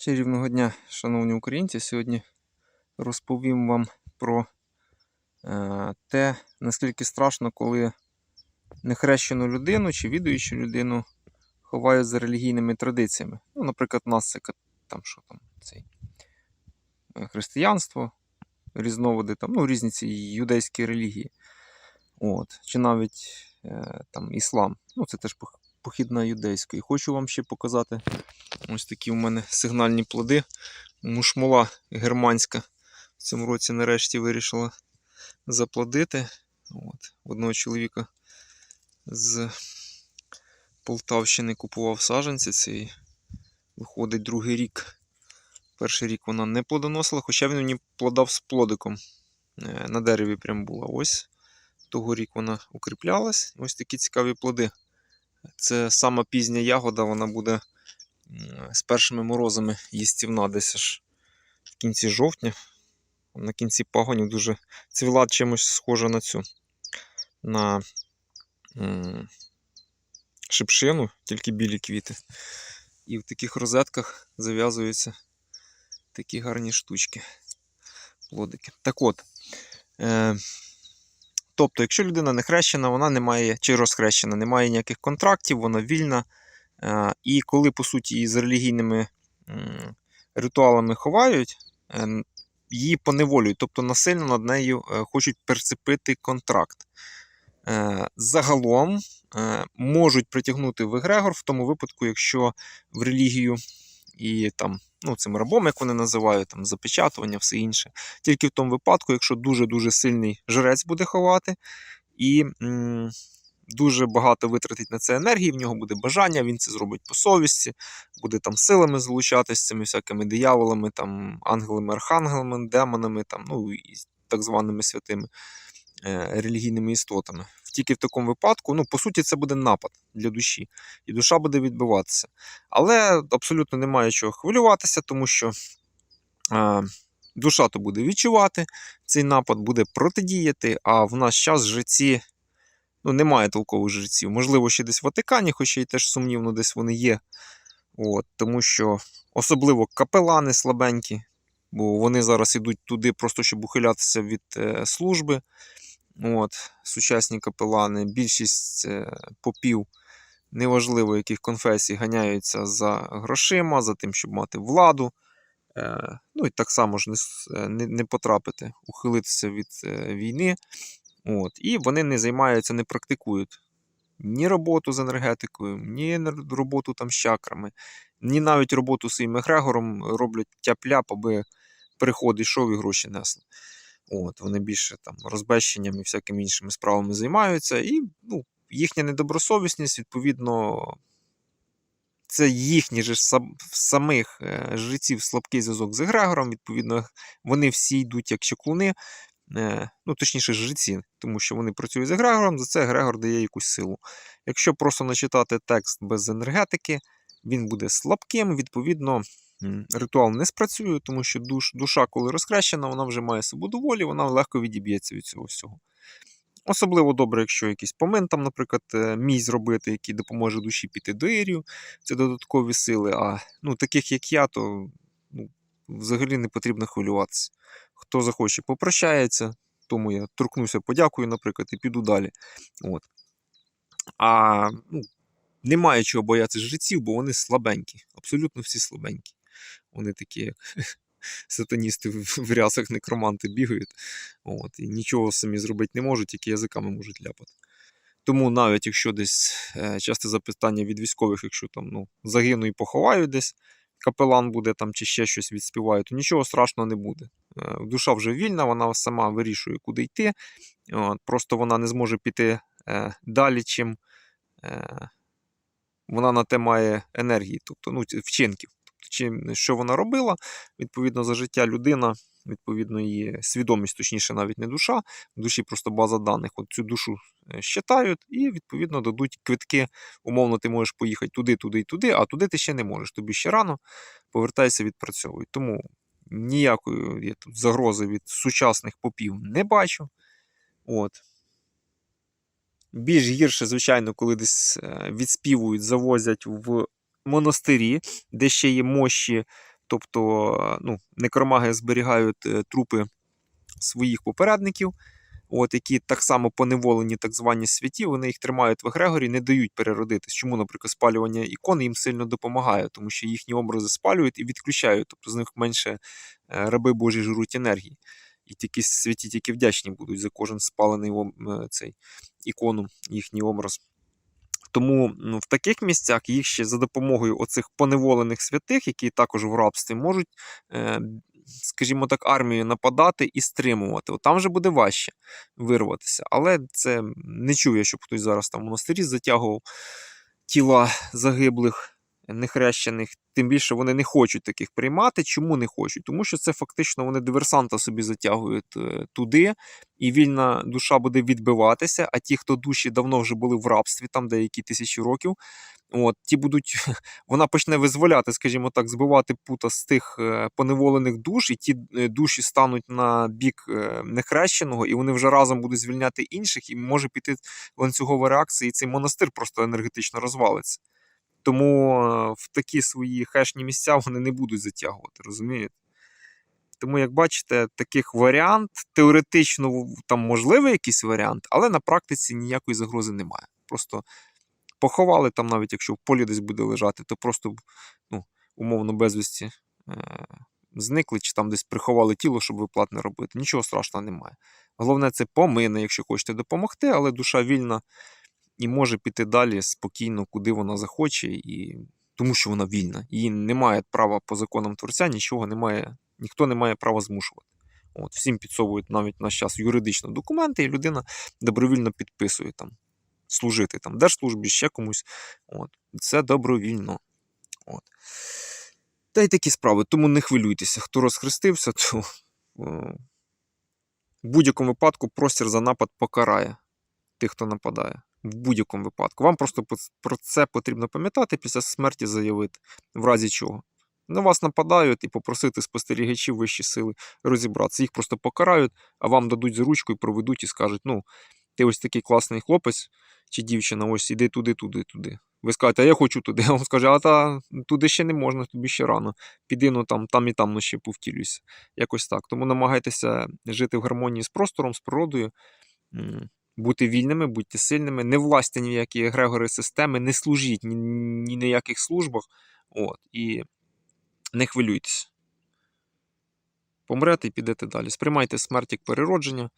Чарівного дня, шановні українці. Сьогодні розповім вам про е, те, наскільки страшно, коли нехрещену людину чи відуючу людину ховають за релігійними традиціями. Ну, наприклад, нас це там, що там, цей, е, християнство, різновиди, там, ну, різні ці юдейські релігії. От, чи навіть е, там, іслам. Ну, це теж похід на юдейський. Хочу вам ще показати Ось такі у мене сигнальні плоди. Мушмола германська в цьому році нарешті вирішила заплодити. От. Одного чоловіка з Полтавщини купував саджанці. Цей виходить другий рік. Перший рік вона не плодоносила, хоча він мені плодав з плодиком. Е, На дереві прям була. Ось того рік вона укріплялась. Ось такі цікаві плоди. Це сама пізня ягода, вона буде з першими морозами їстівна десь аж в кінці жовтня. На кінці пагонів дуже цвіла чимось схожа на цю на шипшину, тільки білі квіти. І в таких розетках зав'язуються такі гарні штучки, плодики. Так от. Е, тобто, якщо людина не хрещена, вона не має, чи розхрещена, не має ніяких контрактів, вона вільна. Е, І коли, по суті, її з релігійними ритуалами ховають, е, її поневолюють, тобто насильно над нею е, хочуть перцепити контракт. Загалом можуть притягнути в егрегор в тому випадку, якщо в релігію і там, ну, цим рабом, як вони називають, там запечатування, все інше. Тільки в тому випадку, якщо дуже-дуже сильний жрець буде ховати, і м, дуже багато витратить на це енергії, в нього буде бажання, він це зробить по совісті, буде там силами залучатися цими всякими дияволами, там, ангелами, архангелами, демонами, там, ну, і так званими святими е, релігійними істотами. Тільки в такому випадку, ну, по суті, це буде напад для душі, і душа буде відбиватися. Але абсолютно немає чого хвилюватися, тому що е, душа то буде відчувати, цей напад буде протидіяти, а в наш час жреці ну, немає толкових жреців. Можливо, ще десь в Ватикані, хоча й теж сумнівно, десь вони є. От, тому що особливо капелани слабенькі, бо вони зараз ідуть туди, просто щоб ухилятися від е, служби. От, сучасні капелани, більшість е, попів, неважливо яких конфесій, ганяються за грошима, за тим, щоб мати владу. Е, ну і так само ж не, е, не, потрапити, ухилитися від війни. От, і вони не займаються, не практикують ні роботу з енергетикою, ні роботу там з чакрами, ні навіть роботу з своїм егрегором роблять тяп-ляп, аби приходи йшов і гроші несли. От, вони більше там розбещенням і всякими іншими справами займаються, і ну, їхня недобросовісність, відповідно, це їхній же ж самих е, жреців слабкий зв'язок з егрегором. Відповідно, вони всі йдуть як чеклуни, е, ну точніше, жреці, тому що вони працюють з егрегором, за це егрегор дає якусь силу. Якщо просто начитати текст без енергетики, він буде слабким, відповідно. Ритуал не спрацює, тому що душ, душа, коли розхрещена, вона вже має свободу волі, вона легко відіб'ється від цього всього. Особливо добре, якщо якийсь помин, там, наприклад, е, мій зробити, який допоможе душі піти до Ірію, це додаткові сили. А ну, таких як я, то ну, взагалі не потрібно хвилюватися. Хто захоче, попрощається, тому я торкнуся, подякую, наприклад, і піду далі. От. А ну, немає чого боятися жреців, бо вони слабенькі. Абсолютно всі слабенькі. Вони такі, як сатаністи в рясах некроманти бігають. От, і нічого самі зробити не можуть, тільки язиками можуть ляпати. Тому навіть якщо десь е, часте запитання від військових, якщо там ну, загину і поховаю десь, капелан буде там чи ще щось відспіває, то нічого страшного не буде. Е, душа вже вільна, вона сама вирішує, куди йти. От, просто вона не зможе піти е, далі, чим вона на те має енергії, тобто ну, вчинків. Чим, що вона робила, відповідно за життя людина, відповідно, її свідомість, точніше, навіть не душа, в душі просто база даних. От цю душу е, щитають і, відповідно, дадуть квитки. Умовно, ти можеш поїхати туди, туди і туди, а туди ти ще не можеш. Тобі ще рано повертайся, відпрацьовуй. Тому ніякої я тут загрози від сучасних попів не бачу. От. Більш гірше, звичайно, коли десь е, відспівують, завозять в монастирі, де ще є мощі Тобто, ну, некромаги зберігають е, трупи своїх попередників, от, які так само поневолені так звані святі, вони їх тримають в егрегорі, не дають переродитись. Чому, наприклад, спалювання ікон їм сильно допомагає, тому що їхні образи спалюють і відключають, тобто з них менше е, раби Божі жруть енергії. І тільки святі тільки вдячні будуть за кожен спалений е, цей ікону, їхній образ. Тому ну, в таких місцях їх ще за допомогою оцих поневолених святих, які також в рабстві, можуть, е, скажімо так, армію нападати і стримувати. От там вже буде важче вирватися. Але це не чую я, щоб хтось зараз там в монастирі затягував тіла загиблих, нехрещених. Тим більше вони не хочуть таких приймати. Чому не хочуть? Тому що це фактично вони диверсанта собі затягують е, туди, і вільна душа буде відбиватися. А ті, хто душі давно вже були в рабстві, там деякі тисячі років, от, ті будуть, вона почне визволяти, скажімо так, збивати пута з тих е, поневолених душ, і ті е, душі стануть на бік нехрещеного, і вони вже разом будуть звільняти інших, і може піти ланцюгова реакція, і цей монастир просто енергетично розвалиться. Тому е, в такі свої хешні місця вони не будуть затягувати, розумієте? Тому, як бачите, таких варіант, теоретично там можливий якийсь варіант, але на практиці ніякої загрози немає. Просто поховали там, навіть якщо в полі десь буде лежати, то просто ну, умовно безвісті е- зникли, чи там десь приховали тіло, щоб виплат не робити. Нічого страшного немає. Головне, це помине, якщо хочете допомогти, але душа вільна і може піти далі спокійно, куди вона захоче, і... тому що вона вільна. Її немає права по законам творця, нічого немає, ніхто не має права змушувати. От, всім підсовують навіть в наш час юридично документи, і людина добровільно підписує там служити там держслужбі, ще комусь. От. Це добровільно. От. Та й такі справи. Тому не хвилюйтеся, хто розхрестився, то е, в будь-якому випадку простір за напад покарає тих, хто нападає. В будь-якому випадку. Вам просто про це потрібно пам'ятати після смерті заявити, в разі чого. На вас нападають і попросити спостерігачів вищі сили розібратися. Їх просто покарають, а вам дадуть за ручку і проведуть і скажуть: ну, ти ось такий класний хлопець чи дівчина, ось іди туди, туди, туди. Ви скажете, а я хочу туди. А він скаже, а та туди ще не можна, тобі ще рано. Піди, ну там, там і там ну, ще повтілюйся. Якось так. Тому намагайтеся жити в гармонії з простором, з природою, бути вільними, будьте сильними, не власті ні в які егрегори системи, не служіть ні, ні на яких службах. От, і не хвилюйтесь. Помрете і підете далі. Сприймайте смерть як переродження.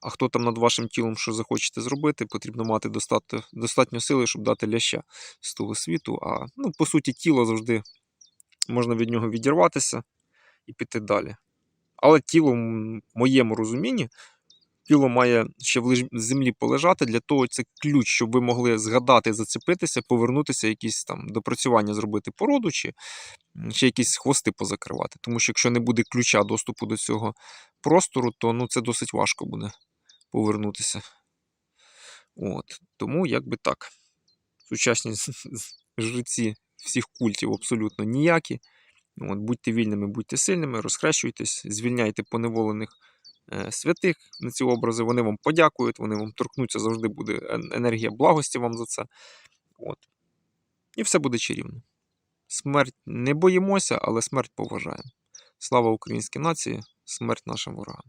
А хто там над вашим тілом що захочете зробити, потрібно мати достатньо, достатньо сили, щоб дати ляща з того світу. А ну, по суті, тіло завжди можна від нього відірватися і піти далі. Але тіло, в моєму розумінні, тіло має ще в землі полежати. Для того це ключ, щоб ви могли згадати, зацепитися, повернутися, якісь там допрацювання зробити по роду, чи ще якісь хвости позакривати. Тому що якщо не буде ключа доступу до цього простору, то ну, це досить важко буде повернутися. От. Тому якби так. Сучасні жреці всіх культів абсолютно ніякі. От, будьте вільними, будьте сильними, розхрещуйтесь, звільняйте поневолених святих на ці образи. Вони вам подякують, вони вам торкнуться, завжди буде енергія благості вам за це. От. І все буде чарівно. Смерть не боїмося, але смерть поважаємо. Слава українській нації, смерть нашим ворогам.